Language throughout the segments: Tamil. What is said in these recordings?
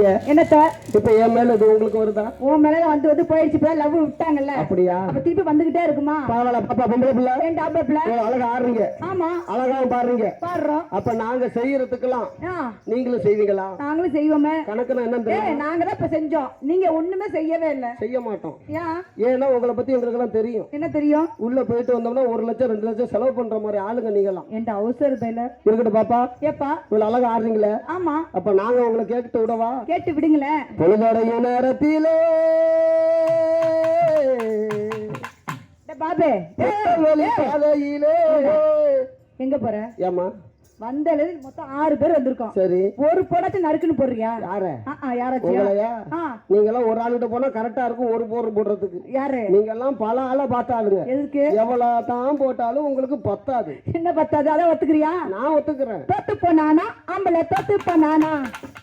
என்னத்த? இப்ப என் மேல இது உங்களுக்கு வருதா? உன் மேல வந்து வந்து போயிடுச்சு இப்ப லவ் விட்டாங்கல்ல. அப்படியா? அப்ப திருப்பி வந்துகிட்டே இருக்குமா? பரவாயில்ல பாப்பா பொம்பளை பிள்ளை. ஏன் இவ்வளவு அழகா ஆடுறீங்க. ஆமா. அழகாவும் பாடுறீங்க. பாடுறோம். அப்ப நாங்க செய்யறதுக்கெல்லாம் நீங்களும் செய்வீங்களா? நாங்களும் செய்வோமே. கணக்குன்னு என்ன தெரியும்? நாங்க தான் இப்ப செஞ்சோம். நீங்க ஒண்ணுமே செய்யவே இல்ல. செய்ய மாட்டோம். ஏன் ஏன்னா உங்களை பத்தி எங்களுக்கு எல்லாம் தெரியும். என்ன தெரியும்? உள்ள போயிட்டு வந்தோம்னா ஒரு லட்சம் ரெண்டு லட்சம் செலவு பண்ற மாதிரி ஆளுங்க நீங்களாம் என்கிட்ட அவசர பையில இருக்கட்டும் பாப்பா. ஏப்பா? இவ்வளவு அழகா ஆடுறீங்களே. ஆமா. அப்ப நாங்க உங்களை கேட்டு விடவா? கேட்டு விடுங்களேன். பொழுதடைய நேரத்திலே. பாபு பாதையிலே. எங்க போற? ஏமா வந்தது மொத்தம் ஆறு பேர் வந்திருக்கோம். சரி. ஒரு போடாச்சும் நறுக்குன்னு போடுறியா? யார? யாராச்சும் நீங்க எல்லாம் ஒரு ஆளுகிட்ட போனா கரெக்டா இருக்கும் ஒரு போர் போடுறதுக்கு. யாரு? நீங்க எல்லாம் பல ஆளை பார்த்த ஆளுங்க எதுக்கு? எவ்வளவு தான் போட்டாலும் உங்களுக்கு பத்தாது. என்ன பத்தாது? அதான் ஒத்துக்கிறியா? நான் ஒத்துக்கிறேன். தொட்டு போனானா? ஆம்பளை தொட்டு போனானா?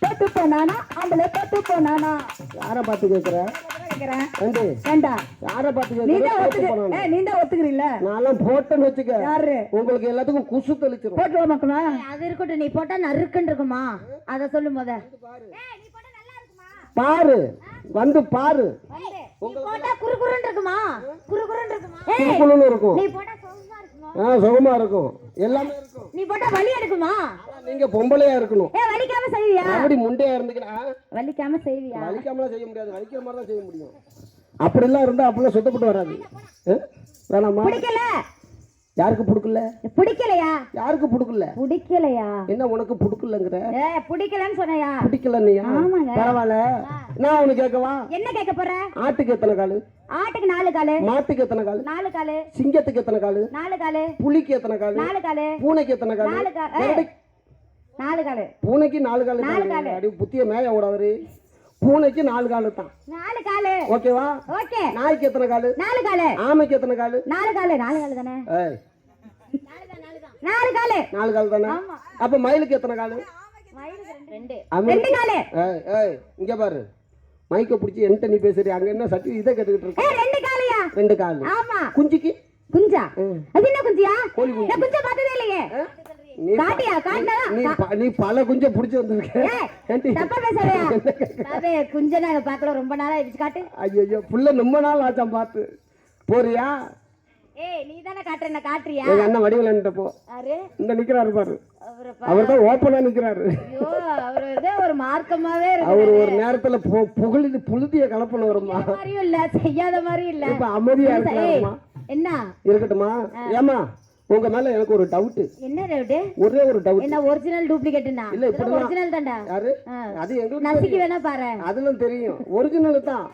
தொட்டு போனானா ஆம்பளை தொட்டு போனானா யாரை பார்த்து கேட்கிற ஏண்டி? ஏண்டா யாரை பார்த்து நீ கேட்கிற நீ தான் ஒத்துக்கிறீல்ல? நான்லாம் போட்டேன்னு வச்சுக்க. யாரு? உங்களுக்கு எல்லாத்துக்கும் குசு தெளிச்சிரும். போட்டு மக்களா அது இருக்கட்டும். நீ போட்டா நறுக்குன்னு இருக்குமா? அத சொல்லு முத. பாரு. வந்து பாரு. நீ போட்டா குறுகுறுன்னு இருக்குமா? குறுகுறுன்னு இருக்குமா? இருக்கும். நீ போட்டா சோகமா இருக்குமா? ஆ சுகமா இருக்கும். எல்லாமே இருக்கும். நீ போட்டா வலி எடுக்குமா? நீங்க பொம்பளையா இருக்கணும். ஏ வலிக்காம செய்வியா? அப்படி முண்டையா இருந்துக்கினா வலிக்காம செய்வியா? வலிக்காமலாம் செய்ய முடியாது. வலிக்கிற மாதிரி தான் செய்ய முடியும். அப்படிலாம் இருந்தா அப்படிலாம் சுத்தப்பட்டு வராது? வேணாமா? பிடிக்கல. யாருக்கு பிடிக்கல? பிடிக்கலையா? யாருக்கு பிடிக்கல? பிடிக்கலையா? என்ன உனக்கு பிடிக்கலங்கிற? ஏ பிடிக்கலன்னு சொன்னையா? பிடிக்கல நீயா ஆமாங்க. பரவாயில்ல. நான் உனக்கு கேட்கவா? என்ன கேட்க போற? ஆட்டுக்கு எத்தனை காலு? ஆட்டுக்கு நாலு காலு. மாட்டுக்கு எத்தனை காலு? நாலு காலு. சிங்கத்துக்கு எத்தனை காலு? நாலு காலு. புலிக்கு எத்தனை காலு? நாலு காலு. பூனைக்கு எத்தனை காலு? நாலு காலு. பூனைக்கு நாலு காலு நாலு தான். காலு. அடி புத்திய மேய விடாதரு பூனைக்கு நாலு காலு தான். நாலு காலு. ஓகேவா? ஓகே. நாய்க்கு எத்தனை காலு? நாலு காலு. ஆமைக்கு எத்தனை காலு? நாலு காலு. நாலு காலு தானே? ஏய். நாலு காலு. நாலு காலு தானே? அப்ப மயிலுக்கு எத்தனை காலு? ரெண்டு. ரெண்டு. காலு. ஏய் ஏய் இங்க பாரு. மைக்க பிடிச்சி என்கிட்ட நீ பேசுறீ அங்க என்ன சட்டி? இதை கேட்டுக்கிட்டு இருக்க. ரெண்டு காலையா? ரெண்டு காலு. ஆமா. குஞ்சுக்கு? குஞ்சா. அது என்ன குஞ்சியா? கோழி குஞ்சு. நான் குஞ்சா பார்த்ததே இல்லையே. காட்டியா? காட்டினா நீ நீ பல குஞ்ச புடிச்சு வந்திருக்க. ஏய், ஏண்டி? தப்பா பேசுறியா பாபே குஞ்ச நாங்க பார்க்கல ரொம்ப நாளா ஆயிடுச்சு காட்டு. ஐயோ புள்ள ரொம்ப நாள் ஆச்சாம் பார்த்து. போறியா? ஏய் நீ தானே காட்டுற என்ன காட்டுறியா? எங்க அண்ணன் வடிவலன்ட்ட போ. யாரு? இந்த நிக்கிறாரு பாரு. அவரு தான் ஓப்பனா நிக்கிறாரு. ஐயோ அவரு ஒரு மார்க்கமாவே இருக்கு அவர் ஒரு நேரத்துல புகழுது புழுதிய கலப்பன வருமா மாதிரியும் இல்ல செய்யாத மாதிரியும் இல்ல. இப்ப அமைதியா என்ன இருக்கட்டுமா ஏமா உங்க மேல எனக்கு ஒரு டவுட் என்ன ரவுட்டு ஒரே ஒரு டவுட் என்ன ஒரிஜினல் டூப்ளிகேட்னா இல்ல. ஒரிஜினல் தான்டா. யாரு. அது எங்களுக்கு நசுக்கி வேணா பாரு அதெல்லாம் தெரியும். ஒரிஜினல் தான்.